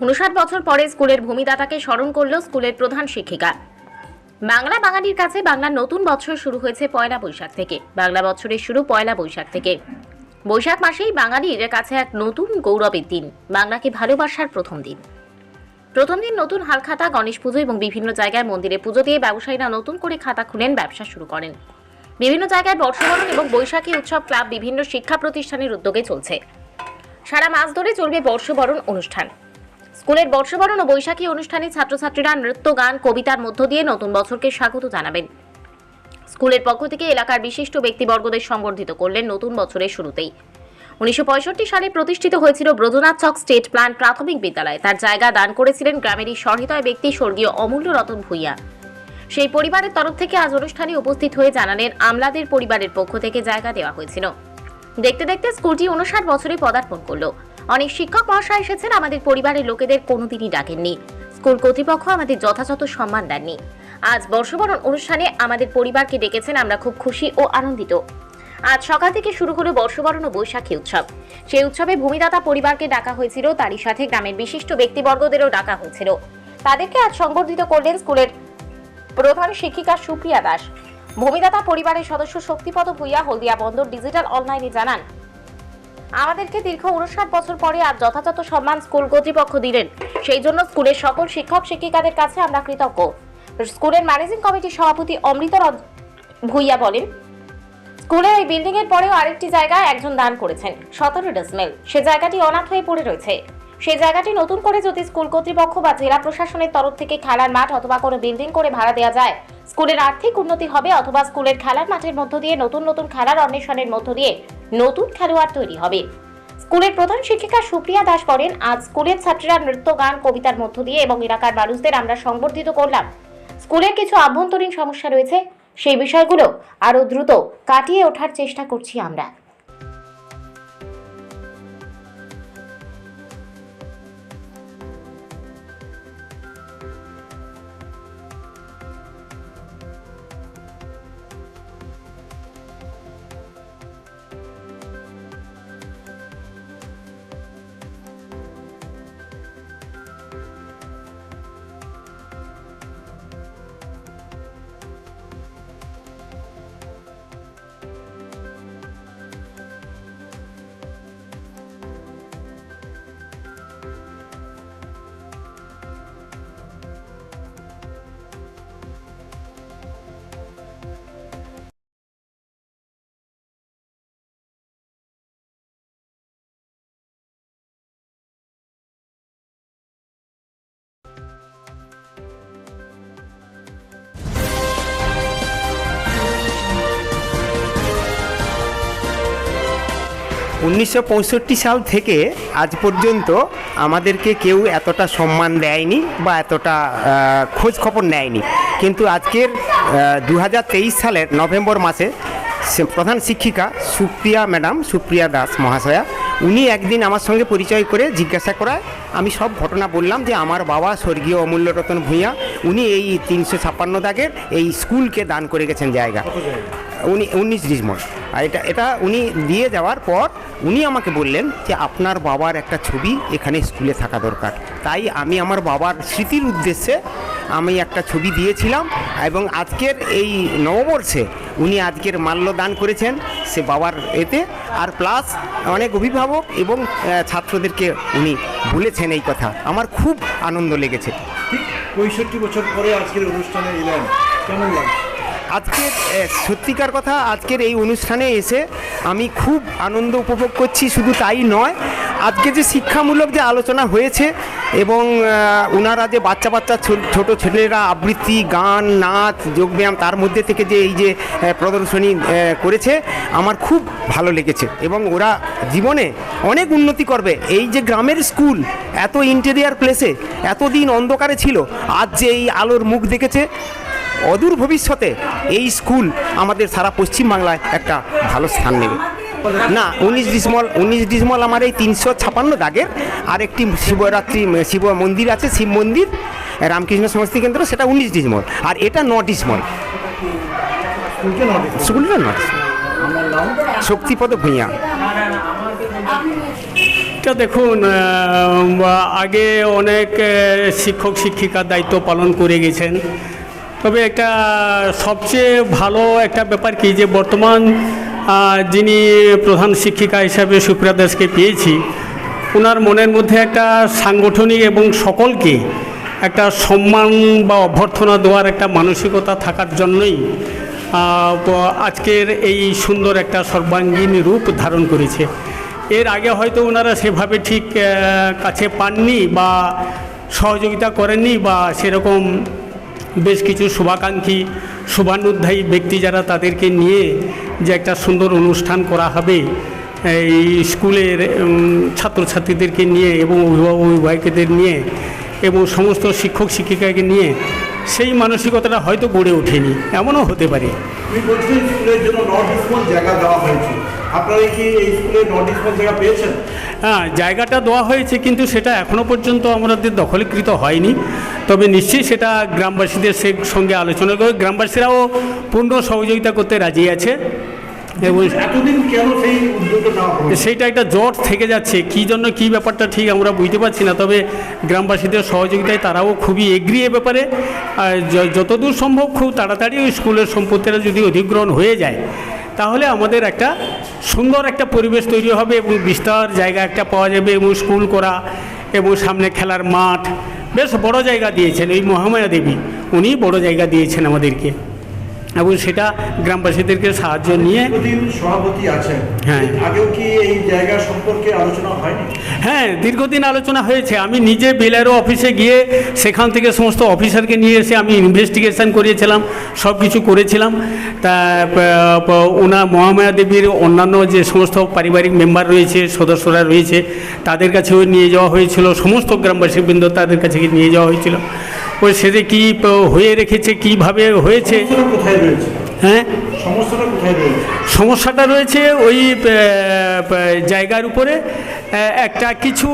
উনষাট বছর পরে স্কুলের ভূমিদাতাকে স্মরণ করল স্কুলের প্রধান শিক্ষিকা। বাংলা বাঙালির কাছে বাংলার নতুন বছর শুরু হয়েছে পয়লা বৈশাখ থেকে। বাংলা বছরের শুরু পয়লা বৈশাখ থেকে। বৈশাখ মাসেই বাঙালির কাছে এক নতুন গৌরবের দিন, বাংলাকে ভালোবাসার প্রথম দিন। প্রথম দিন নতুন হালখাতা, গণেশ পুজো এবং বিভিন্ন জায়গায় মন্দিরে পুজো দিয়ে ব্যবসায়ীরা নতুন করে খাতা খুলেন, ব্যবসা শুরু করেন। বিভিন্ন জায়গায় বর্ষবরণ এবং বৈশাখী উৎসব ক্লাব বিভিন্ন শিক্ষা প্রতিষ্ঠানের উদ্যোগে চলছে। সারা মাস ধরে চলবে বর্ষবরণ অনুষ্ঠান। স্কুলের বর্ষবরণ ও বৈশাখী অনুষ্ঠানে ছাত্রছাত্রীরা নৃত্য, গান, কবিতার মধ্য দিয়ে নতুন বছরকে স্বাগত জানাবেন। স্কুলের পক্ষ থেকে এলাকার বিশিষ্ট ব্যক্তিবর্গদের সংবর্ধিত করলেন নতুন বছরের শুরুতেই। উনিশশো পঁয়ষট্টি সালে প্রতিষ্ঠিত হয়েছিল ব্রজনাথ চক স্টেট প্ল্যান প্রাথমিক বিদ্যালয়। তার জায়গা দান করেছিলেন গ্রামেরই সহৃদয় ব্যক্তি স্বর্গীয় অমূল্য রতন ভূঁইয়া। সেই পরিবারের তরফ থেকে আজ অনুষ্ঠানে উপস্থিত হয়ে জানালেন, আমলাদের পরিবারের পক্ষ থেকে জায়গা দেওয়া হয়েছিল। দেখতে দেখতে স্কুলটি উনষাট বছরে পদার্পণ করল। অনেক শিক্ষক, মহাশয় এসেছেন। আমাদের পরিবারের লোকেদের কোনোদিনই ডাকেননি। স্কুল কর্তৃপক্ষ আমাদের যথাযথ সম্মান দেননি। আজ বর্ষবরণ অনুষ্ঠানে আমাদের পরিবারকে ডেকেছেন আমরা খুব খুশি ও আনন্দিত। আজ সকাল থেকে শুরু হলো বর্ষবরণ ও বৈশাখী উৎসব। সেই উৎসবে ভূমিদাতা পরিবারকে ডাকা হয়েছিল, তারই সাথে গ্রামের বিশিষ্ট ব্যক্তিবর্গদেরও ডাকা হয়েছিল। তাদেরকে আজ সংবর্ধিত করলেন স্কুলের প্রধান শিক্ষিকা সুপ্রিয়া দাস। ভূমিদাতা পরিবারের সদস্য শক্তিপদ ভূঁইয়া, হলদিয়া বন্দর ডিজিটাল অনলাইনে জানান আমাদেরকে দীর্ঘ উনষাট বছর পরে আজ যথাযথ সম্মান স্কুল কর্তৃপক্ষ দিলেন। সেই জন্য স্কুলের সকল শিক্ষক, শিক্ষিকাদের কাছে আমরা কৃতজ্ঞ। স্কুলের ম্যানেজিং কমিটির সভাপতি অমৃত ভূঁইয়া বলেন, স্কুলের এই বিল্ডিং এর পরেও আরেকটি জায়গায় একজন দান করেছেন, সতেরো ডেসমেল। সে জায়গাটি অনাথ হয়ে পড়ে রয়েছে। সেই জায়গাটি নতুন করে যদি স্কুল কর্তৃপক্ষ বা জেলা প্রশাসনের তরফ থেকে খেলার মাঠ অথবা কোনো বিল্ডিং করে ভাড়া দেওয়া যায়, স্কুলের আর্থিক উন্নতি হবে অথবা স্কুলের খেলার মাঠের মধ্য দিয়ে নতুন নতুন খেলার অন্বেষণের মধ্য দিয়ে নতুন খেলোয়াড় তৈরি হবে। স্কুলের প্রধান শিক্ষিকা সুপ্রিয়া দাস বলেন, আজ স্কুলের ছাত্রীরা নৃত্য, গান, কবিতার মধ্য দিয়ে এবং এলাকার মানুষদের আমরা সংবর্ধিত করলাম। স্কুলের কিছু আভ্যন্তরীণ সমস্যা রয়েছে, সেই বিষয়গুলো আরও দ্রুত কাটিয়ে ওঠার চেষ্টা করছি আমরা। উনিশশো পঁয়ষট্টি সাল থেকে আজ পর্যন্ত আমাদেরকে কেউ এতটা সম্মান দেয়নি বা এতটা খোঁজ খবর নেয়নি। কিন্তু আজকের দু হাজার তেইশ সালের নভেম্বর মাসে প্রধান শিক্ষিকা সুপ্রিয়া ম্যাডাম, সুপ্রিয়া দাস মহাশয়া, উনি একদিন আমার সঙ্গে পরিচয় করে জিজ্ঞাসা করায়, আমি সব ঘটনা বললাম যে আমার বাবা স্বর্গীয় অমূল্য রতন ভূঁইয়া, উনি এই তিনশো ছাপ্পান্ন দাগের এই স্কুলকে দান করে গেছেন জায়গা? উনি উনিশ ডিসেম্বর আর এটা এটা উনি দিয়ে যাওয়ার পর উনি আমাকে বললেন যে আপনার বাবার একটা ছবি এখানে স্কুলে থাকা দরকার। তাই আমি আমার বাবার স্মৃতির উদ্দেশ্যে আমি একটা ছবি দিয়েছিলাম এবং আজকের এই নববর্ষে উনি আজকের মাল্য দান করেছেন সে বাবার এতে। আর প্লাস অনেক অভিভাবক এবং ছাত্রদেরকে উনি বলেছেন এই কথা। আমার খুব আনন্দ লেগেছে। ঠিক পঁয়ষট্টি বছর পরে আজকের অনুষ্ঠানে এলেন। কেমন লাগছে? আজকের এ, সত্যিকার কথা আজকের এই অনুষ্ঠানে এসে আমি খুব আনন্দ উপভোগ করছি শুধু তাই নয় আজকে যে শিক্ষামূলক যে আলোচনা হয়েছে এবং ওনারা যে বাচ্চা বাচ্চা ছোট ছেলেরা আবৃত্তি গান নাচ যোগব্যায়াম তার মধ্যে থেকে যে এই যে প্রদর্শনী করেছে আমার খুব ভালো লেগেছে এবং ওরা জীবনে অনেক উন্নতি করবে। এই যে গ্রামের স্কুল এত ইন্টেরিয়ার প্লেসে এতদিন অন্ধকারে ছিল আজ যে এই আলোর মুখ দেখেছে অদূর ভবিষ্যতে এই স্কুল আমাদের সারা পশ্চিমবাংলায় একটা ভালো স্থান নেবে। না, উনিশ ডিসমল উনিশ ডিসমল আমার এই তিনশো ছাপান্ন দাগের আর একটি শিবরাত্রি, শিব মন্দির আছে, শিব মন্দির, রামকৃষ্ণ সমষ্টি কেন্দ্র, সেটা উনিশ ডিসমল আর এটা ন ডিসমল শক্তিপদ ভূঁইয়া। দেখুন আগে অনেক শিক্ষক শিক্ষিকার দায়িত্ব পালন করে গেছেন। তবে একটা সবচেয়ে ভালো একটা ব্যাপার কি যে বর্তমান যিনি প্রধান শিক্ষিকা হিসাবে সুপ্রিয়া দাসকে পেয়েছি ওনার মনের মধ্যে একটা সাংগঠনিক এবং সকলকে একটা সম্মান বা অভ্যর্থনা দেওয়ার একটা মানসিকতা থাকার জন্যই আজকের এই সুন্দর একটা সর্বাঙ্গীন রূপ ধারণ করেছে। এর আগে হয়তো ওনারা সেভাবে ঠিক কাছে পাননি বা সহযোগিতা করেননি বা সেরকম বেশ কিছু শুভাকাঙ্ক্ষী, শুভানুধ্যায়ী ব্যক্তি যারা তাদেরকে নিয়ে যে একটা সুন্দর অনুষ্ঠান করা হবে, এই স্কুলের ছাত্রছাত্রীদেরকে নিয়ে এবং অভিভাবক অভিভাবকদের নিয়ে এবং সমস্ত শিক্ষক শিক্ষিকাকে নিয়ে, সেই মানসিকতাটা হয়তো গড়ে ওঠেনি। এমনও হতে পারে। আপনারা কি এই স্কুলে নট স্কুল জায়গা পেয়েছেন? হ্যাঁ জায়গাটা দেওয়া হয়েছে কিন্তু সেটা এখনও পর্যন্ত আমাদের দখলীকৃত হয়নি। তবে নিশ্চয়ই সেটা গ্রামবাসীদের সে সঙ্গে আলোচনা করে গ্রামবাসীরাও পূর্ণ সহযোগিতা করতে রাজি আছে। সেইটা একটা জট থেকে যাচ্ছে কী জন্য কী ব্যাপারটা ঠিক আমরা বুঝতে পারছি না তবে গ্রামবাসীদের সহযোগিতায় তারাও খুবই এগ্রি এ ব্যাপারে। আর যতদূর সম্ভব খুব তাড়াতাড়ি ওই স্কুলের সম্পত্তিটা যদি অধিগ্রহণ হয়ে যায় তাহলে আমাদের একটা সুন্দর একটা পরিবেশ তৈরি হবে এবং বিস্তার জায়গা একটা পাওয়া যাবে এবং স্কুল করা এবং সামনে খেলার মাঠ। বেশ বড় জায়গা দিয়েছেন এই মহামায়া দেবী। উনি বড় জায়গা দিয়েছেন আমাদেরকে। এবং সেটা গ্রামবাসীদেরকে সাহায্য নিয়ে সভাপতি আছেন। হ্যাঁ। আগেও কি এই জায়গা সম্পর্কে আলোচনা হয়নি? হ্যাঁ দীর্ঘদিন আলোচনা হয়েছে। আমি নিজে বেলারো অফিসে গিয়ে সেখান থেকে সমস্ত অফিসারকে নিয়ে এসে আমি ইনভেস্টিগেশন করিয়েছিলাম সব কিছু করেছিলাম। তা ওনার মহামায়া দেবীর অন্যান্য যে সমস্ত পারিবারিক মেম্বার রয়েছে সদস্যরা রয়েছে তাদের কাছেও নিয়ে যাওয়া হয়েছিল সমস্ত গ্রামবাসীবৃন্দ তাদের কাছে নিয়ে যাওয়া হয়েছিল। ওই সেটা কী হয়ে রেখেছে কীভাবে হয়েছে? সমস্যাটা কোথায় রয়েছে? হ্যাঁ? সমস্যাটা রয়েছে? ওই জায়গার উপরে একটা কিছু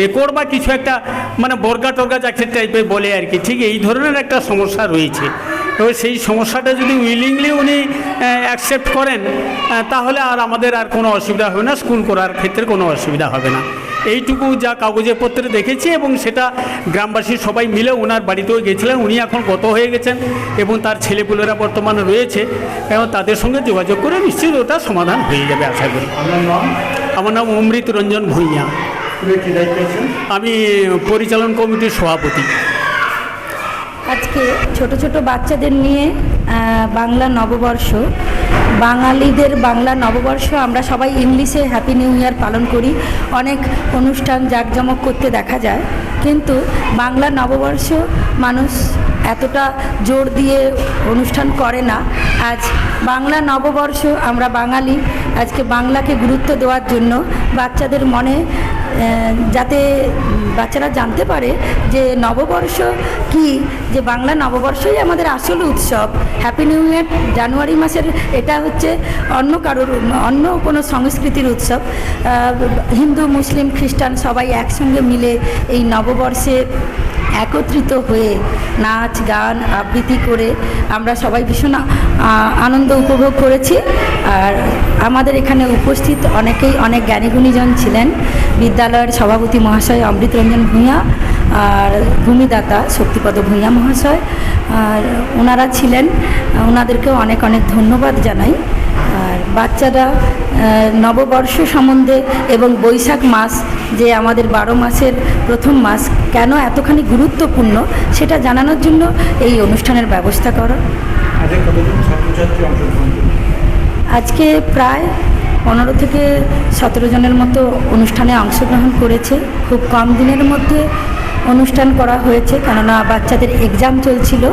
রেকর্ড বা কিছু একটা মানে বর্গা টর্গা যাকে টাইপের বলে আর কি। ঠিক এই ধরনের একটা সমস্যা রয়েছে। এবার সেই সমস্যাটা যদি উইলিংলি উনি অ্যাকসেপ্ট করেন তাহলে আর আমাদের আর কোনো অসুবিধা হবে না। স্কুল করার ক্ষেত্রে কোনো অসুবিধা হবে না। এইটুকু যা কাগজে পত্রে দেখেছি এবং সেটা গ্রামবাসী সবাই মিলে ওনার বাড়িতেও গেছিলেন। উনি এখন গত হয়ে গেছেন এবং তার ছেলেপুলেরা বর্তমানে রয়েছে। এবং তাদের সঙ্গে যোগাযোগ করে নিশ্চিত ওটা সমাধান হয়ে যাবে আশা করি। আমার নাম অমৃত রঞ্জন ভূঁইয়া। আমি পরিচালন কমিটির সভাপতি। আজকে ছোট ছোট বাচ্চাদের নিয়ে বাংলা নববর্ষ বাঙালিদের বাংলা নববর্ষ, আমরা সবাই ইংলিশে হ্যাপি নিউ ইয়ার পালন করি। অনেক অনুষ্ঠান জাঁকজমক করতে দেখা যায়। কিন্তু বাংলা নববর্ষ মানুষ এতটা জোর দিয়ে অনুষ্ঠান করে না। আজ বাংলা নববর্ষ, আমরা বাঙালি, আজকে বাংলাকে গুরুত্ব দেওয়ার জন্য বাচ্চাদের মনে যাতে বাচ্চারা জানতে পারে যে নববর্ষ কি, যে বাংলা নববর্ষই আমাদের আসল উৎসব। হ্যাপি নিউ ইয়ার জানুয়ারি মাসের এটা হচ্ছে অন্য কারোর, অন্য কোনো সংস্কৃতির উৎসব। হিন্দু, মুসলিম, খ্রিস্টান সবাই একসঙ্গে মিলে এই নববর্ষে একত্রিত হয়ে নাচ, গান, আবৃত্তি করে আমরা সবাই ভীষণ আনন্দ উপভোগ করেছি। আর আমাদের এখানে উপস্থিত অনেকেই অনেক জ্ঞানীগুণীজন ছিলেন। বিদ্যালয়ের সভাপতি মহাশয় অমৃত রঞ্জন ভূঁইয়া আর ভূমিদাতা শক্তিপদ ভূঁইয়া মহাশয়। আর ওনারা ছিলেন। ওনাদেরকেও অনেক অনেক ধন্যবাদ জানাই। আর বাচ্চারা নববর্ষ সম্বন্ধে এবং বৈশাখ মাস যে আমাদের বারো মাসের প্রথম মাস কেন এতখানি গুরুত্বপূর্ণ সেটা জানানোর জন্য এই অনুষ্ঠানের ব্যবস্থা করা। আজকে প্রায় পনেরো থেকে সতেরো জনের মতো অনুষ্ঠানে অংশগ্রহণ করেছে। খুব কম দিনের মধ্যে অনুষ্ঠান করা হয়েছে, কেননা বাচ্চাদের এক্সাম চলছিল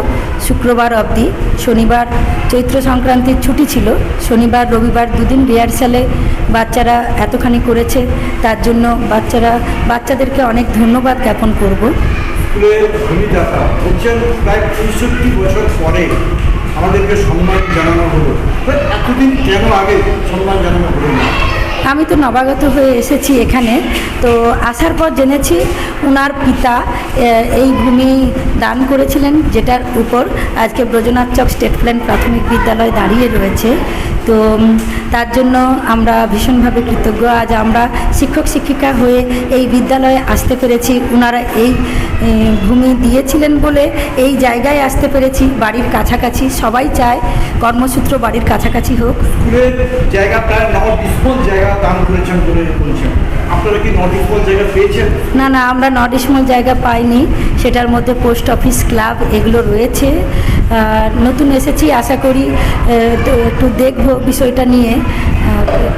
শুক্রবার অবধি। শনিবার চৈত্র সংক্রান্তির ছুটি ছিল, শনিবার, রবিবার দুদিন রিহার্সালে বাচ্চারা এতখানি করেছে, তার জন্য বাচ্চারা, বাচ্চাদেরকে অনেক ধন্যবাদ জ্ঞাপন করব। আমাদেরকে সম্মান জানানো হলো। এতদিন কেন আগে সম্মান জানানো হলো না? আমি তো নবাগত হয়ে এসেছি এখানে। তো আসার পর জেনেছি ওনার পিতা এই ভূমি দান করেছিলেন যেটার উপর আজকে ব্রজনাথ চক স্টেট প্ল্যান প্রাথমিক বিদ্যালয় দাঁড়িয়ে রয়েছে। তো তার জন্য আমরা ভীষণভাবে কৃতজ্ঞ। আজ আমরা শিক্ষক শিক্ষিকা হয়ে এই বিদ্যালয়ে আসতে পেরেছি। ওনারা এই ভূমি দিয়েছিলেন বলে এই জায়গায় আসতে পেরেছি। বাড়ির কাছাকাছি সবাই চায় কর্মসূত্র বাড়ির কাছাকাছি হোক। জায়গা প্রায় ন ন, না, আমরা নডিসমল জায়গা পাইনি। সেটার মধ্যে পোস্ট অফিস ক্লাব এগুলো রয়েছে। নতুন এসেছি, আশা করি একটু দেখব বিষয়টা নিয়ে।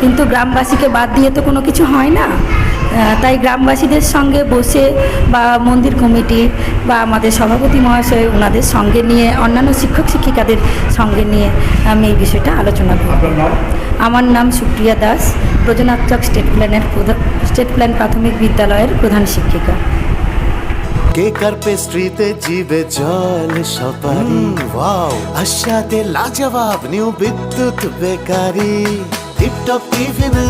কিন্তু গ্রামবাসীকে বাদ দিয়ে তো কোনো কিছু হয় না? তাই গ্রামবাসীদের সঙ্গে বসে বা মন্দির কমিটি বা আমাদের সভাপতি মহাশয় ওনাদের সঙ্গে নিয়ে অন্যান্য শিক্ষক শিক্ষিকাদের সঙ্গে নিয়ে আমি এই বিষয়টা আলোচনা করব। আমার নাম সুপ্রিয়া দাস ব্রজনাথচক স্টেট প্ল্যানের প্রধান স্টেট প্ল্যান প্রাথমিক বিদ্যালয়ের প্রধান শিক্ষিকা। কেক আর পেস্ট্রিতে জিবে জল সপারি ওয়াও আশাতে লাজবাব নিউ বিদ্যুৎ বেকারি। টিপটপ টিফিনে